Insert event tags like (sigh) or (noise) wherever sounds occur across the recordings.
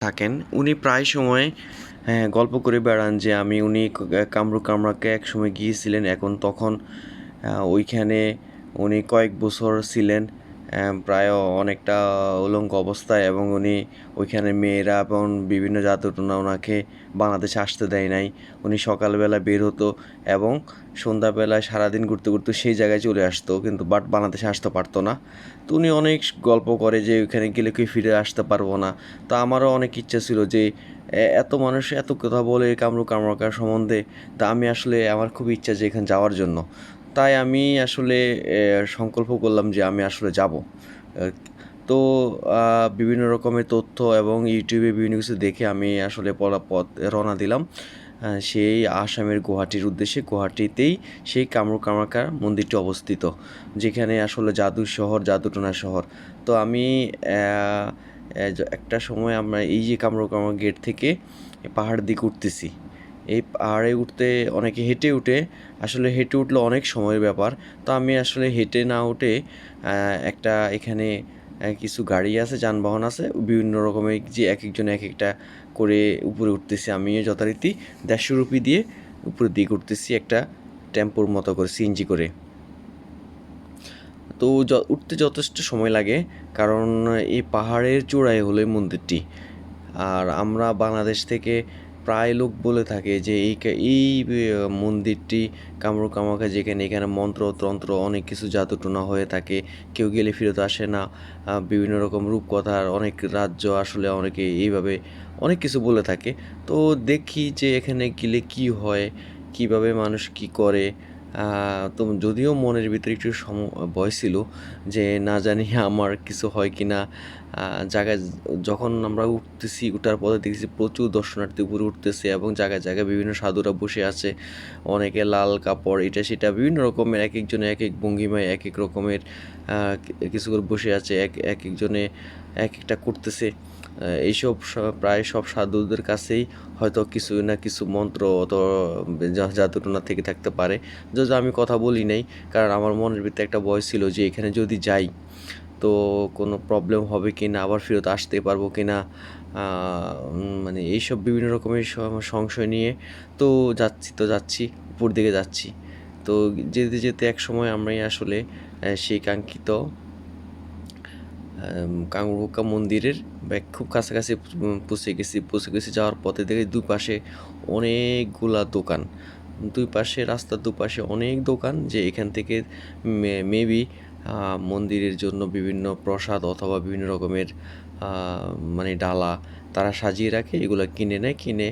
থাকেন উনি প্রায় সময় হ্যাঁ, গল্প করে বেড়ান যে আমি উনি কামরু কামরাকে একসময় গিয়েছিলেন এখন তখন ওইখানে উনি কয়েক বছর ছিলেন। প্রায় অনেকটা উলঙ্গ অবস্থায় এবং উনি ওইখানে মেয়েরা এবং বিভিন্ন জাদুটনা ওনাকে বাংলাদেশে আসতে দেয় নাই। উনি সকালবেলা বের হতো এবং সন্ধ্যাবেলায় সারাদিন ঘুরতে ঘুরতে সেই জায়গায় চলে আসতো কিন্তু বাট বাংলাদেশে আসতে পারতো না। তো উনি অনেক গল্প করে যে ওইখানে গেলে কি ফিরে আসতে পারব না। তা আমারও অনেক ইচ্ছা ছিল যে এত মানুষ এত কথা বলে কামরু কামরাকার সম্বন্ধে, তা আমি আসলে আমার খুব ইচ্ছা যে এখানে যাওয়ার জন্য। তাই আমি আসলে সংকল্প করলাম যে আমি আসলে যাব। তো বিভিন্ন রকমের তথ্য এবং ইউটিউবে বিভিন্ন কিছু দেখে আমি আসলে পথ রওনা দিলাম। সেই আসামের গুয়াহাটির উদ্দেশ্যে। গুয়াহাটিতেই সেই কামরু কামারকার মন্দিরটি অবস্থিত, যেখানে আসলে জাদু শহর জাদুটোনা শহর। তো আমি একটা সময় আমরা এই যে কামরু কামার গেট থেকে পাহাড় দিকে উঠতেছি। এই পাহাড়ে উঠতে অনেকে হেঁটে উঠে, আসলে হেঁটে উঠলে অনেক সময়ের ব্যাপার। তো আমি আসলে হেঁটে না উঠে একটা এখানে কিছু গাড়ি আছে, যানবাহন আছে, বিভিন্ন রকমের যে এক একজন এক একটা করে উপরে উঠতেছি আমিও যথারীতি দেড়শো রুপি দিয়ে উপরের দিকে উঠতেছি একটা টেম্পোর মতো করে সিএনজি করে। তো উঠতে যথেষ্ট সময় লাগে, কারণ এই পাহাড়ের চূড়ায় হলো মন্দিরটি। আর আমরা বাংলাদেশ থেকে প্রায় লোক বলে থাকে যে এই এই মন্দিরটি কামরু কামাখা যেখানে এখানে মন্ত্র, তন্ত্র, অনেক কিছু জাদুটনা হয়ে থাকে। কেউ গেলে ফিরত আসে না। বিভিন্ন রকম রূপকথার অনেক রাজ্য আসলে অনেকে এইভাবে অনেক কিছু বলে থাকে। তো দেখি যে এখানে গেলে কি হয়, কীভাবে মানুষ কি করে। তো যদিও মনের ভিতরে একটু সম ভয় ছিল যে না জানি (laughs) আমার কিছু হয় কি না জায়গায় যখন আমরা উঠতেছি, উঠার পথে দেখছি প্রচুর দর্শনার্থী উপরে উঠতেছে এবং জায়গায় জায়গায় বিভিন্ন সাধুরা বসে আছে, অনেকে লাল কাপড়, এটা সেটা, বিভিন্ন রকমের এক একজনে এক এক ভঙ্গিমায় এক এক রকমের কিছু করে বসে আছে, এক এক একজনে এক একটা করতেছে এইসব প্রায় সব সাধুদের কাছেই হয়তো কিছু না কিছু মন্ত্র অত জাদুটনা থেকে থাকতে পারে। যদি আমি কথা বলি নাই, কারণ আমার মনের ভিতরে একটা ভয় ছিল যে এখানে যদি যাই, তো কোনো প্রবলেম হবে কি না আবার ফেরত আসতে পারব কি না মানে এইসব বিভিন্ন রকমের সংশয় নিয়ে তো যাচ্ছি তো যাচ্ছি, উপর দিকে যাচ্ছি। তো যেতে যেতে এক সময় আমরাই আসলে সেই কাঙ্ক্ষিত কাঙ্গুকা মন্দিরের খুব কাছাকাছি পৌঁছে গেছি। পৌঁছে গেছি যাওয়ার পথে দেখি দুই পাশে অনেকগুলা দোকান। দুই পাশে, রাস্তার দুপাশে অনেক দোকান যে এখান থেকে মেবি মন্দিরের জন্য বিভিন্ন প্রসাদ অথবা বিভিন্ন রকমের মানে ডালা তারা সাজিয়ে রাখে, এগুলো কিনে নেয়। কিনে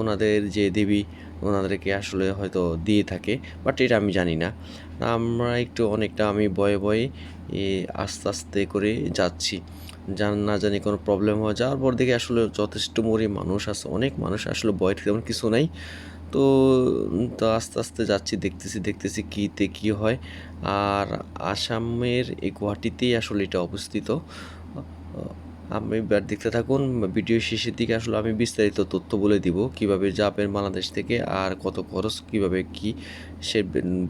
ওনাদের যে দেবী, ওনাদেরকে আসলে হয়তো দিয়ে থাকে, বাট এটা আমি জানি না। আমরা একটু অনেকটা আমি ভয়ে, এ, আস্তে আস্তে করে যাচ্ছি। জান, না জানি কোনো প্রবলেম হয় যাওয়ার পর দেখি আসলে যথেষ্ট মরি মানুষ আছে, অনেক মানুষ আসলে ভয়ের তেমন কিছু নাই। তো তো আস্তে আস্তে যাচ্ছি, দেখতেছি দেখতেছি কীতে কী হয়। আর আসামের এই গুয়াহাটিতেই আসলে এটা অবস্থিত। আপনি এবার দেখতে থাকুন, ভিডিও শেষের দিকে আসলে আমি বিস্তারিত তথ্য বলে দিব, কীভাবে যাবেন বাংলাদেশ থেকে আর কত খরচ, কীভাবে কি সে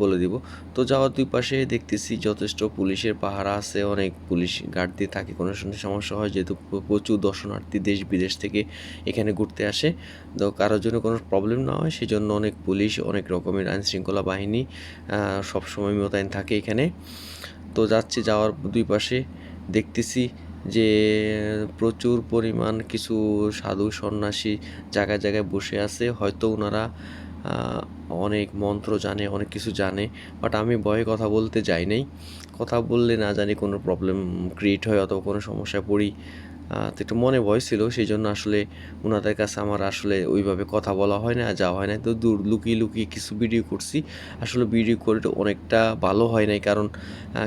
বলে দিব। তো যাওয়ার দুই পাশে দেখতেছি যথেষ্ট পুলিশের পাহারা আছে, অনেক পুলিশ গার্ড দিয়ে থাকে, কোনো সমস্যা হয়, যেহেতু প্রচুর দর্শনার্থী দেশ বিদেশ থেকে এখানে ঘুরতে আসে। তো কারোর জন্য কোনো প্রবলেম না হয় সেই জন্য অনেক পুলিশ, অনেক রকমের আইন শৃঙ্খলা বাহিনী সবসময় মোতায়েন থাকে এখানে। তো যাচ্ছি যাওয়ার দুই পাশে দেখতেছি যে, প্রচুর পরিমাণ কিছু সাধু সন্ন্যাসী জায়গায় জায়গায় বসে আছে। হয়তো ওনারা অনেক মন্ত্র জানে, অনেক কিছু জানে বাট আমি ভয়ে কথা বলতে যাই নাই। কথা বললে না জানি কোনো প্রবলেম ক্রিয়েট হয় অথবা কোনো সমস্যায় পড়ি। তো একটু মনে ভয় ছিল সেই জন্য আসলে ওনাদের কাছে আমার আসলে ওইভাবে কথা বলা হয় না, যাওয়া হয় না। তো দূর লুকিয়ে লুকিয়ে কিছু ভিডিও করছি। আসলে ভিডিও করে অনেকটা ভালো হয় নাই, কারণ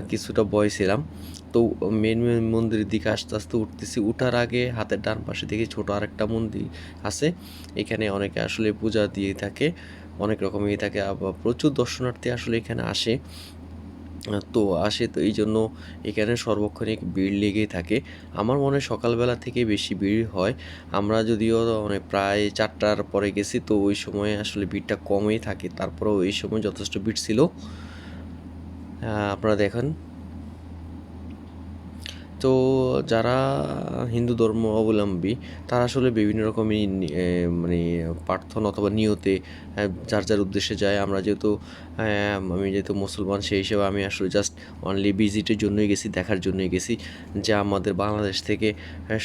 কিছুটা ভয় ছিলাম। তো মেন মেন মন্দিরের দিকে আস্তে আস্তে উঠতেছি। উঠার আগে হাতের ডান পাশে দেখি ছোট আরেকটা মন্দির আছে। এখানে অনেকে আসলে পূজা দিয়ে থাকে, অনেক রকমেরই থাকে। আবার প্রচুর দর্শনার্থী আসলে এখানে আসে। তো আসে তো এই জন্য এখানে সর্বক্ষণিক ভিড় লেগেই থাকে। আমার মনে হয় সকালবেলা থেকে বেশি ভিড় হয়। আমরা যদিও মানে প্রায় চারটার পরে গেছি, তো ওই সময় আসলে ভিড়টা কমই থাকে। তারপরেও এই সময় যথেষ্ট ভিড় ছিল। আপনারা দেখেন। তো যারা হিন্দু ধর্ম অবলম্বী, তারা আসলে বিভিন্ন রকমই মানে প্রার্থনা অথবা নিয়তে যার যার উদ্দেশ্যে যায়। আমরা যেহেতু আমি যেহেতু মুসলমান, সেই হিসেবে আমি আসলে জাস্ট অনলি ভিজিটের জন্যই গেছি, দেখার জন্যই গেছি। যে আমাদের বাংলাদেশ থেকে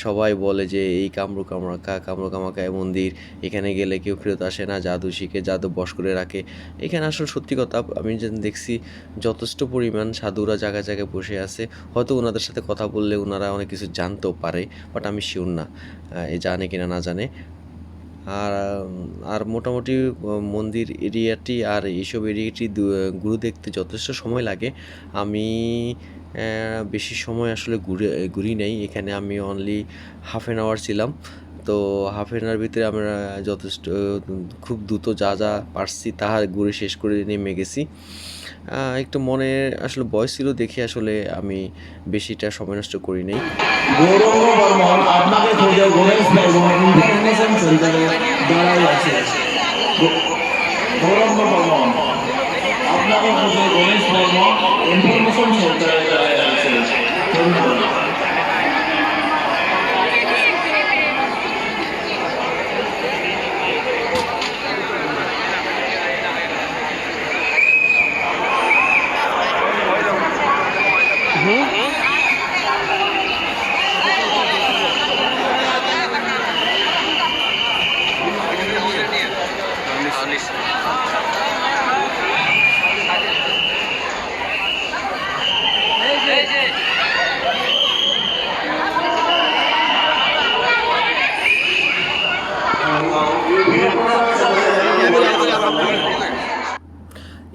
সবাই বলে যে, এই কামরু কামরাকা কামরু কামাকায় মন্দির, এখানে গেলে কেউ ফেরত আসে না, জাদু শিখে, জাদু বস করে রাখে। এখানে আসলে সত্যি কথা, আমি দেখছি, যথেষ্ট পরিমাণ সাধুরা জায়গায় জায়গায় বসে আছে। হয়তো ওনাদের সাথে কথা বললে ওনারা অনেক কিছু জানতেও পারে বাট আমি শিওর না এ জানে কিনা না জানে। আর আর মোটামুটি মন্দির এরিয়াটি আর এইসব এরিয়াটি ঘুরে দেখতে যথেষ্ট সময় লাগে। আমি বেশি সময় আসলে ঘুরে, ঘুরি নাই। এখানে আমি অনলি হাফ অ্যান আওয়ার ছিলাম। তো হাফ অ্যান আওয়ার ভিতরে আমরা যথেষ্ট, খুব দ্রুত যা যা পারছি তাহার ঘুরে শেষ করে নেমে গেছি। একটু মনে আসলে বয়স ছিল দেখে আসলে আমি বেশিটা সময় নষ্ট করি নাই। আপনাকে ইনফরমেশন আছে। গৌ-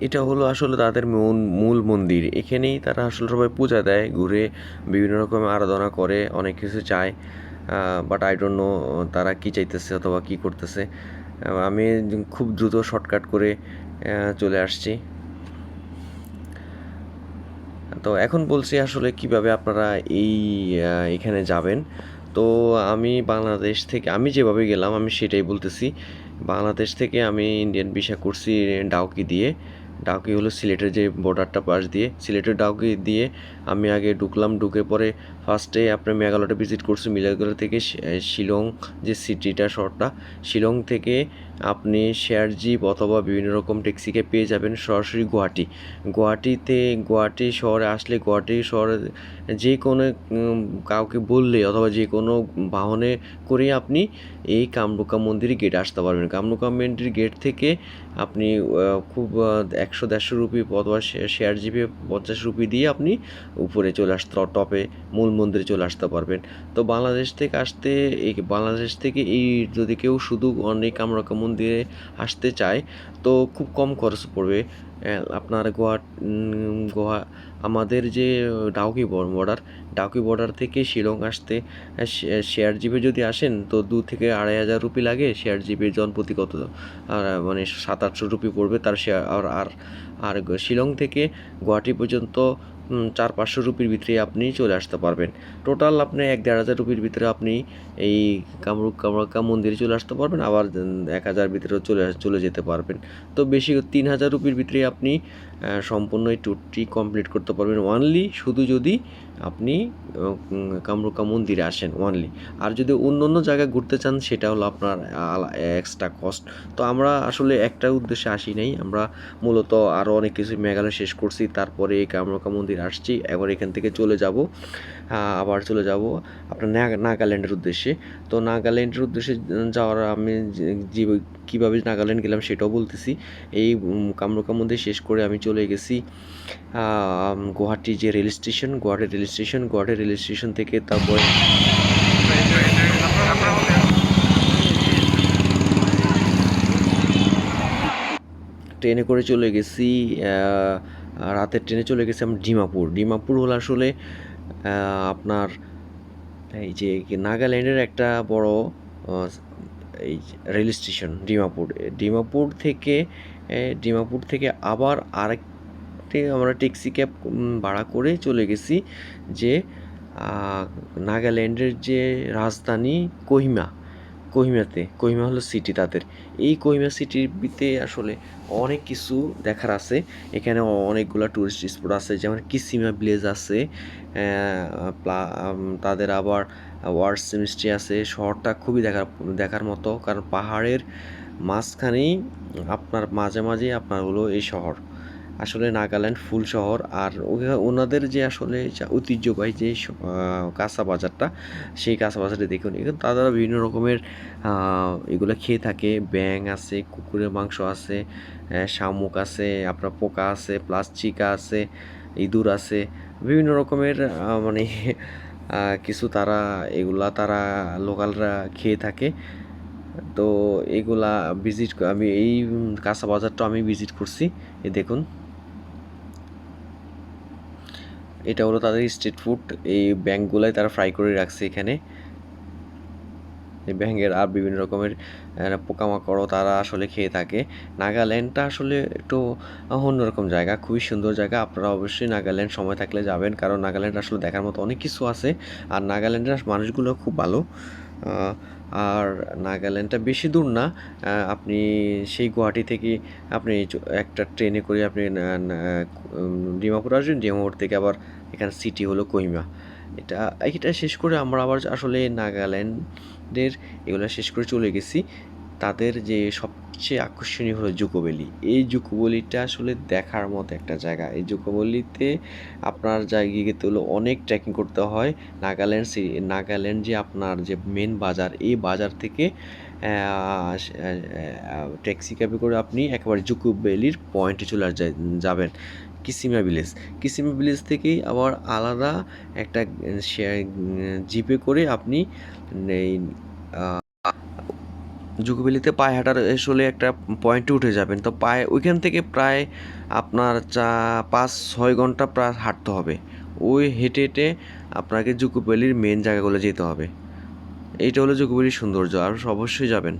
এটা হলো আসলে তাদের মূল মূল মন্দির। এখানেই তারা আসলে সবাই পূজা দেয়, ঘুরে বিভিন্ন রকম আরাধনা করে, অনেক কিছু চায়। বাট আই ডোন্ট নো তারা কি চাইতেছে অথবা কি করতেছে। আমি খুব দ্রুত শর্টকাট করে চলে আসছি। তো এখন বলছি আসলে কীভাবে আপনারা এই এখানে যাবেন। তো আমি বাংলাদেশ থেকে, আমি যেভাবে গেলাম আমি সেটাই বলতেছি। বাংলাদেশ থেকে আমি ইন্ডিয়ান ভিসা করছি, ডাউকি দিয়ে। ডাউকি হলো সিলেটের যে বর্ডারটা পাশ দিয়ে। সিলেটের ডাউকি দিয়ে আমি আগে ঢুকলাম, ঢুকে পরে ফার্স্টে আপনার মেঘালয়টা ভিজিট করছি মেঘালয় থেকে শিলং যে সিটিটা শহরটা। শিলং থেকে আপনি শেয়ার জিপ অথবা বিভিন্ন রকম ট্যাক্সিকে পেয়ে যাবেন সরাসরি গুয়াহাটি। গুয়াহাটিতে, গুয়াহাটি শহরে আসলে গুয়াহাটি শহরে যে কোনো কাউকে বললে অথবা যে কোনো বাহনে করে আপনি এই কামরুকা মন্দিরে গেটে আসতে পারবেন। কামরুকা মন্দির গেট থেকে আপনি খুব একশো দেড়শো রুপি অথবা শেয়ার জিপে পঞ্চাশ রুপি দিয়ে আপনি উপরে চলে আসতে টপে মূল মন্দিরে চলে আসতে পারবেন। তো বাংলাদেশ থেকে আসতে, এই বাংলাদেশ থেকে এই যদি কেউ শুধু অনেক কামরুকা মন্দিরে আসতে চায়, তো খুব কম খরচ পড়বে। আপনার গোয়া গোয়া আমাদের যে ডাউকি বর্ডার ডাউকি বর্ডার থেকে শিলং আসতে শেয়ার জিপে যদি আসেন, তো দু থেকে আড়াই হাজার রুপি লাগে শেয়ার জিপের জনপ্রতি কত আর মানে সাত আটশো রুপি পড়বে তার শেয়ার আর আর আর শিলং থেকে গুয়াহাটি পর্যন্ত চার পাঁচশো রুপির ভিতরে আপনি চলে আসতে পারবেন। টোটাল আপনি এক দেড় হাজার রুপির ভিতরে আপনি এই কামরূপ কামরাক্কা মন্দিরে চলে আসতে পারবেন, আবার এক হাজার ভিতরেও চলে চলে যেতে পারবেন। তো বেশি তিন হাজার রুপির ভিতরে আপনি সম্পূর্ণ এই ট্যুরটি কমপ্লিট করতে পারবেন ওয়ানলি শুধু যদি আপনি কামরুকা মন্দিরে আসেন ওয়ানলি আর যদি অন্য অন্য জায়গায় ঘুরতে চান, সেটা হলো আপনার এক্সট্রা কস্ট তো আমরা আসলে একটা উদ্দেশ্যে আসি নাই। আমরা মূলত আরও অনেক কিছু মেঘালয় শেষ করছি, তারপরে এই কামরুকা মন্দির আসছি, এবার এখান থেকে চলে যাব। আবার চলে যাব আপনার নাগাল্যান্ডের উদ্দেশ্যে। তো নাগাল্যান্ডের উদ্দেশ্যে যাওয়ার আমি কীভাবে নাগাল্যান্ড গেলাম সেটাও বলতেছি। এই উম, কামরুকা মন্দির শেষ করে আমি চলে গেছি গুয়াহাটি যে rail station Guwahati rail station Guwahati rail station থেকে তারপর ট্রেনে করে চলে গেছি রাতের ট্রেনে চলে গেছি আমরা ডিমাপুর। ডিমাপুর হলো আসলে আপনার এই যে নাগাল্যান্ডের একটা বড় এই রেল স্টেশন, ডিমাপুর। ডিমাপুর থেকে ডিমাপুর থেকে আবার আরেকটি আমরা ট্যাক্সি ক্যাব ভাড়া করে চলে গেছি যে নাগাল্যান্ডের যে রাজধানী কোহিমা। কোহিমাতে, কোহিমা হলো সিটি তাদের। এই কোহিমা সিটিতে আসলে অনেক কিছু দেখার আছে। এখানে অনেকগুলো টুরিস্ট স্পট আছে, যেমন কিসিমা ভিলেজ আছে তাদের আবার ওয়ার্ড সেমিস্ট্রি আছে। শহরটা খুবই দেখার দেখার মতো, কারণ পাহাড়ের মাঝখানেই আপনার, মাঝে মাঝেই আপনার হলো এই শহর। আসলে নাগাল্যান্ড ফুল শহর। আর ওনাদের যে আসলে ঐতিহ্যবাহী যে কাঁচা বাজারটা, সেই কাঁচা বাজারে দেখুন এখানে তারা বিভিন্ন রকমের এগুলো খেয়ে থাকে। ব্যাং আছে, কুকুরের মাংস আছে শামুক আছে, আপনার পোকা আছে, প্লাস চিকা আছে, ইঁদুর আছে, বিভিন্ন রকমের মানে কিছু তারা, এগুলা তারা লোকালরা খেয়ে থাকে। তো এগুলা ভিজিট আমি এই কাঁচা বাজারটা আমি ভিজিট করছি। এই দেখুন। এটা হলো তাদের স্ট্রিট ফুড এই ব্যাংকগুলাই তারা ফ্রাই করে রাখছে এখানে। ব্যাঙের আর বিভিন্ন রকমের পোকামাকড়ও তারা আসলে খেয়ে থাকে। নাগাল্যান্ডটা আসলে একটু অন্যরকম জায়গা, খুবই সুন্দর জায়গা। আপনারা অবশ্যই নাগাল্যান্ড সময় থাকলে যাবেন, কারণ নাগাল্যান্ড আসলে দেখার মতো অনেক কিছু আছে। আর নাগাল্যান্ডের মানুষগুলো খুব ভালো। আর নাগাল্যান্ডটা বেশি দূর না। আপনি সেই গুয়াহাটি থেকে আপনি একটা ট্রেনে করে আপনি ডিমাপুর আসবেন। ডিমাপুর থেকে আবার এখানে সিটি হলো কোহিমা এটা এটা শেষ করে আমরা আবার আসলে নাগাল্যান্ডের এগুলো শেষ করে চলে গেছি। তাদের যে সবচেয়ে আকর্ষণীয় হলো জুকোবেলি। এই জুকোবেলিটা আসলে দেখার মতো একটা জায়গা। এই জুকোবেলিতে আপনার জায়গায় গেতে হলো অনেক ট্রেকিং করতে হয়। নাগাল্যান্ড সি- নাগাল্যান্ড যে আপনার যে মেন বাজার, এই বাজার থেকে ট্যাক্সি ক্যাবে করে আপনি একেবারে জুকোবেলির পয়েন্টে চলে যাবেন। কিসিমা ভিলেজ। কিসিমা ভিলেজ থেকেই আবার আলাদা একটা জিপে করে আপনি এই জুকোবেলিতে পায়ে হাঁটার আসলে একটা পয়েন্টে উঠে যাবেন। তো পায়ে, ওইখান থেকে প্রায় আপনার চা, পাঁচ, ছয় ঘণ্টা প্রায় হাঁটতে হবে। ওই হেঁটে হেঁটে আপনাকে জুকোবেলির মেন জায়গাগুলো যেতে হবে। এইটা হলো জুকোবেলির সৌন্দর্য। আর অবশ্যই যাবেন।